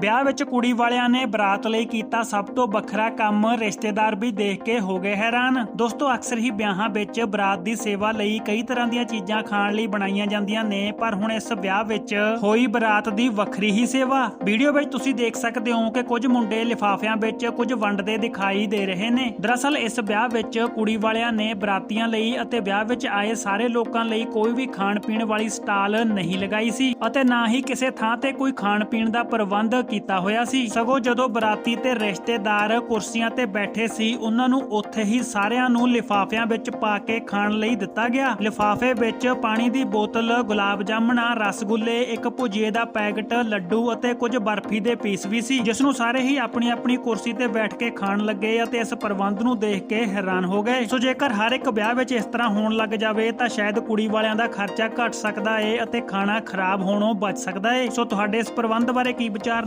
ਵਿਆਹ ਵਿੱਚ ਕੁੜੀ ਵਾਲਿਆਂ ਨੇ ਬਰਾਤ ਲਈ ਕੀਤਾ ਸਭ ਤੋਂ ਵੱਖਰਾ ਕੰਮ, ਰਿਸ਼ਤੇਦਾਰ ਵੀ ਦੇਖ ਕੇ ਹੋ ਗਏ ਹੈਰਾਨ। ਦੋਸਤੋ, ਅਕਸਰ ਹੀ ਵਿਆਹਾਂ ਵਿੱਚ ਬਰਾਤ ਦੀ ਸੇਵਾ ਲਈ ਕਈ ਤਰ੍ਹਾਂ ਦੀਆਂ ਚੀਜ਼ਾਂ ਖਾਣ ਲਈ ਬਣਾਈਆਂ ਜਾਂਦੀਆਂ ਨੇ, ਪਰ ਹੁਣ ਇਸ ਵਿਆਹ ਵਿੱਚ ਹੋਈ ਬਰਾਤ ਦੀ ਵੱਖਰੀ ਹੀ ਸੇਵਾ। ਵੀਡੀਓ ਵਿੱਚ ਤੁਸੀਂ ਦੇਖ ਸਕਦੇ ਹੋ ਕਿ ਕੁਝ ਮੁੰਡੇ ਲਿਫਾਫਿਆਂ ਵਿੱਚ ਕੁਝ ਵੰਡਦੇ ਦਿਖਾਈ ਦੇ ਰਹੇ ਨੇ। ਦਰਅਸਲ, ਇਸ ਵਿਆਹ ਵਿੱਚ ਕੁੜੀ ਵਾਲਿਆਂ ਨੇ ਬਰਾਤੀਆਂ ਲਈ ਅਤੇ ਵਿਆਹ ਵਿੱਚ ਆਏ ਸਾਰੇ ਲੋਕਾਂ ਲਈ ਕੋਈ ਵੀ ਖਾਣ ਪੀਣ ਵਾਲੀ ਸਟਾਲ ਨਹੀਂ ਲਗਾਈ ਸੀ ਅਤੇ ਨਾ ਹੀ ਕਿਸੇ ਥਾਂ ਤੇ ਕੋਈ ਖਾਣ ਪੀਣ ਦਾ ਪ੍ਰਬੰਧ ਕੀਤਾ ਹੋਇਆ ਸੀ। ਸਗੋਂ ਜਦੋਂ ਬਰਾਤੀ ਤੇ ਰਿਸ਼ਤੇਦਾਰ ਕੁਰਸੀਆਂ ਤੇ ਬੈਠੇ ਸੀ, ਉਹਨਾਂ ਨੂੰ ਉੱਥੇ ਹੀ ਸਾਰਿਆਂ ਨੂੰ ਲਿਫਾਫਿਆਂ ਵਿੱਚ ਪਾ ਕੇ ਖਾਣ ਲਈ ਦਿੱਤਾ ਗਿਆ। ਲਿਫਾਫੇ ਵਿੱਚ ਪਾਣੀ ਦੀ ਬੋਤਲ, ਗੁਲਾਬ ਜਾਮਣਾ, ਰਸਗੁੱਲੇ, ਇੱਕ ਭੁਜੀਏ ਦਾ ਪੈਕਟ, ਲੱਡੂ ਅਤੇ ਕੁਝ ਬਰਫੀ ਦੇ ਪੀਸ ਵੀ ਸੀ, ਜਿਸ ਨੂੰ ਸਾਰੇ ਹੀ ਆਪਣੀ ਆਪਣੀ ਕੁਰਸੀ ਤੇ ਬੈਠ ਕੇ ਖਾਣ ਲੱਗੇ ਅਤੇ ਇਸ ਪ੍ਰਬੰਧ ਨੂੰ ਦੇਖ ਕੇ ਹੈਰਾਨ ਹੋ ਗਏ। ਸੋ ਜੇਕਰ ਹਰ ਇੱਕ ਵਿਆਹ ਵਿੱਚ ਇਸ ਤਰ੍ਹਾਂ ਹੋਣ ਲੱਗ ਜਾਵੇ, ਤਾਂ ਸ਼ਾਇਦ ਕੁੜੀ ਵਾਲਿਆਂ ਦਾ ਖਰਚਾ ਘਟ ਸਕਦਾ ਏ ਅਤੇ ਖਾਣਾ ਖਰਾਬ ਹੋਣੋਂ ਬਚ ਸਕਦਾ ਏ। ਸੋ ਤੁਹਾਡੇ ਇਸ ਪ੍ਰਬੰਧ ਬਾਰੇ ਕੀ ਵਿਚਾਰ